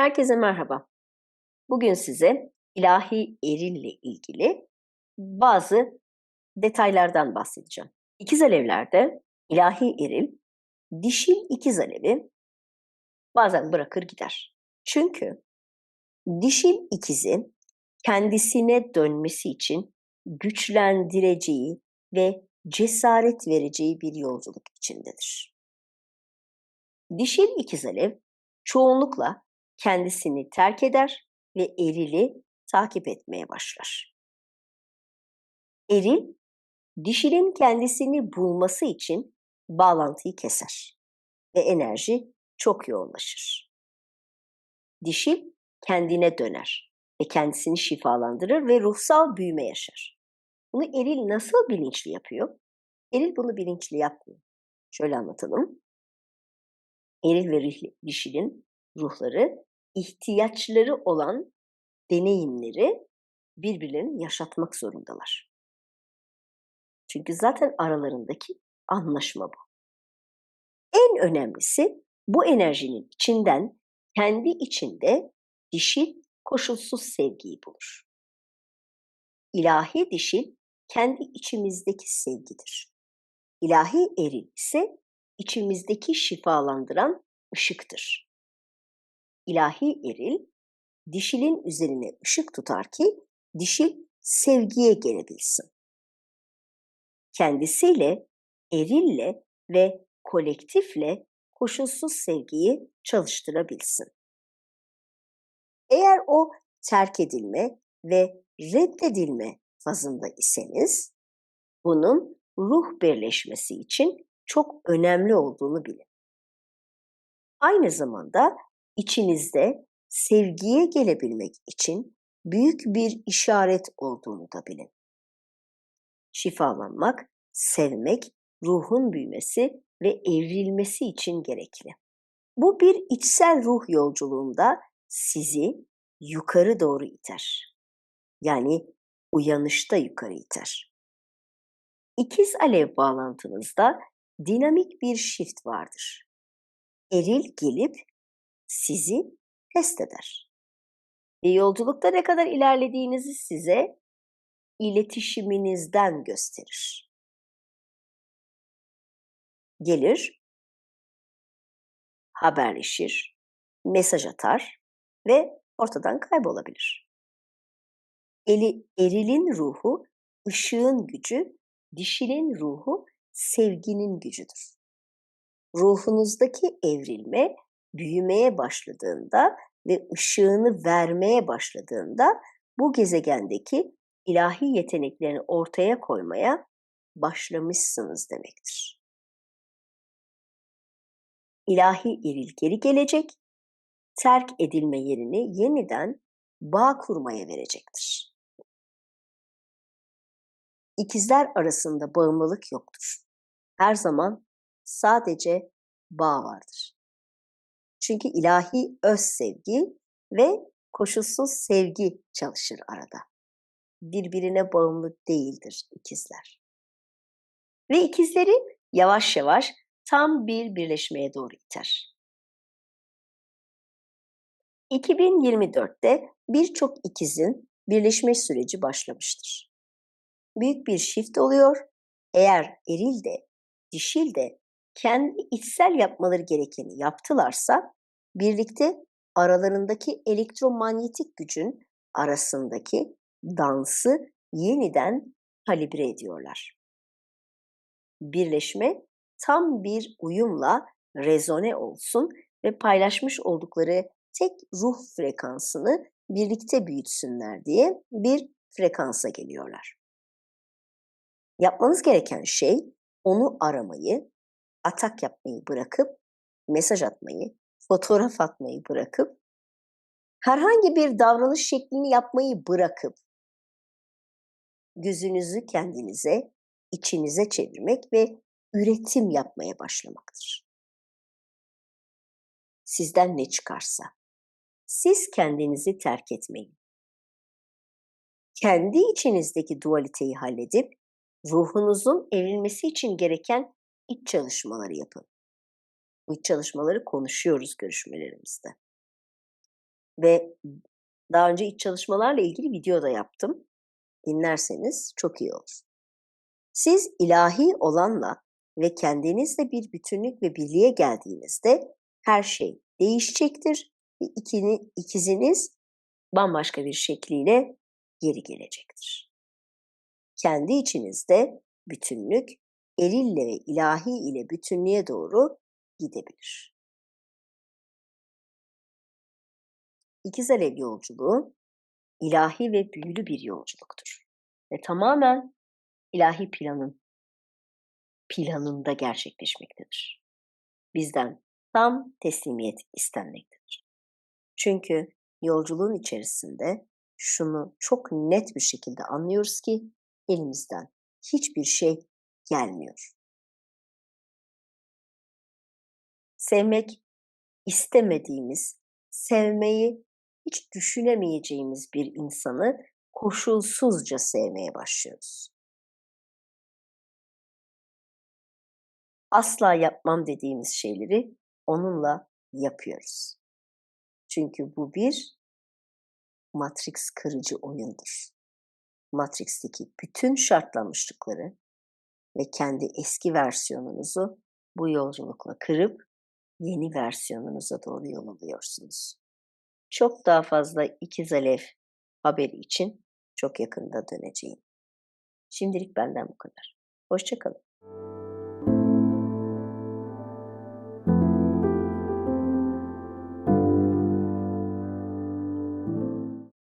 Herkese merhaba. Bugün size ilahi erille ilgili bazı detaylardan bahsedeceğim. İkiz alevlerde ilahi eril, dişil ikiz alevi bazen bırakır gider. Çünkü dişil ikizi kendisine dönmesi için güçlendireceği ve cesaret vereceği bir yolculuk içindedir. Dişil ikiz alev çoğunlukla kendisini terk eder ve erili takip etmeye başlar. Eril, dişinin kendisini bulması için bağlantıyı keser ve enerji çok yoğunlaşır. Dişil kendine döner ve kendisini şifalandırır ve ruhsal büyüme yaşar. Bunu eril nasıl bilinçli yapıyor? Eril bunu bilinçli yapmıyor. Şöyle anlatalım. Eril ve dişilin ruhları ihtiyaçları olan deneyimleri birbirlerini yaşatmak zorundalar. Çünkü zaten aralarındaki anlaşma bu. En önemlisi bu enerjinin içinden kendi içinde dişil koşulsuz sevgiyi bulur. İlahi dişil kendi içimizdeki sevgidir. İlahi eril ise içimizdeki şifalandıran ışıktır ilahi eril dişilin üzerine ışık tutar ki dişil sevgiye gelebilsin. Kendisiyle, erille ve kolektifle koşulsuz sevgiyi çalıştırabilsin. Eğer o terk edilme ve reddedilme fazında iseniz, bunun ruh birleşmesi için çok önemli olduğunu bilin. Aynı zamanda içinizde sevgiye gelebilmek için büyük bir işaret olduğunu da bilin. Şifalanmak, sevmek, ruhun büyümesi ve evrilmesi için gerekli. Bu bir içsel ruh yolculuğunda sizi yukarı doğru iter. Yani uyanışta yukarı iter. İkiz alev bağlantınızda dinamik bir shift vardır. Eril gelip sizi test eder. Ve yolculukta ne kadar ilerlediğinizi size iletişiminizden gösterir. Gelir, haberleşir, mesaj atar ve ortadan kaybolabilir. Eli, erilin ruhu, ışığın gücü, dişilin ruhu, sevginin gücüdür. Ruhunuzdaki evrilme büyümeye başladığında ve ışığını vermeye başladığında bu gezegendeki ilahi yeteneklerini ortaya koymaya başlamışsınız demektir. İlahi eril geri gelecek, terk edilme yerini yeniden bağ kurmaya verecektir. İkizler arasında bağımlılık yoktur. Her zaman sadece bağ vardır. Çünkü ilahi öz sevgi ve koşulsuz sevgi çalışır arada. Birbirine bağımlı değildir ikizler. Ve ikizleri yavaş yavaş tam bir birleşmeye doğru iter. 2024'te birçok ikizin birleşme süreci başlamıştır. Büyük bir shift oluyor. Eğer eril de dişil de kendi içsel yapmaları gerekeni yaptılarsa birlikte aralarındaki elektromanyetik gücün arasındaki dansı yeniden kalibre ediyorlar. Birleşme tam bir uyumla rezone olsun ve paylaşmış oldukları tek ruh frekansını birlikte büyütsünler diye bir frekansa geliyorlar. Yapmanız gereken şey onu aramayı, atak yapmayı bırakıp mesaj atmayı, fotoğraf atmayı bırakıp herhangi bir davranış şeklini yapmayı bırakıp gözünüzü kendinize, içinize çevirmek ve üretim yapmaya başlamaktır. Sizden ne çıkarsa siz kendinizi terk etmeyin. Kendi içinizdeki dualiteyi halledip ruhunuzun evrilmesi için gereken iç çalışmaları yapın. Bu iç çalışmaları konuşuyoruz görüşmelerimizde. ve daha önce iç çalışmalarla ilgili video da yaptım. Dinlerseniz çok iyi olur. Siz ilahi olanla ve kendinizle bir bütünlük ve birliğe geldiğinizde her şey değişecektir ve ikini, ikiziniz bambaşka bir şekliyle geri gelecektir. Kendi içinizde bütünlük erille ve ilahi ile bütünlüğe doğru gidebilir. İkiz Alev yolculuğu ilahi ve büyülü bir yolculuktur. Ve tamamen ilahi planın planında gerçekleşmektedir. Bizden tam teslimiyet istenmektedir. Çünkü yolculuğun içerisinde şunu çok net bir şekilde anlıyoruz ki elimizden hiçbir şey gelmiyor. Sevmek istemediğimiz, sevmeyi hiç düşünemeyeceğimiz bir insanı koşulsuzca sevmeye başlıyoruz. Asla yapmam dediğimiz şeyleri onunla yapıyoruz. Çünkü bu bir Matrix kırıcı oyundur. Matrix'teki bütün şartlanmışlıkları ve kendi eski versiyonunuzu bu yolculukla kırıp yeni versiyonunuza doğru yol alıyorsunuz. Çok daha fazla ikiz alev haberi için çok yakında döneceğim. Şimdilik benden bu kadar. Hoşçakalın.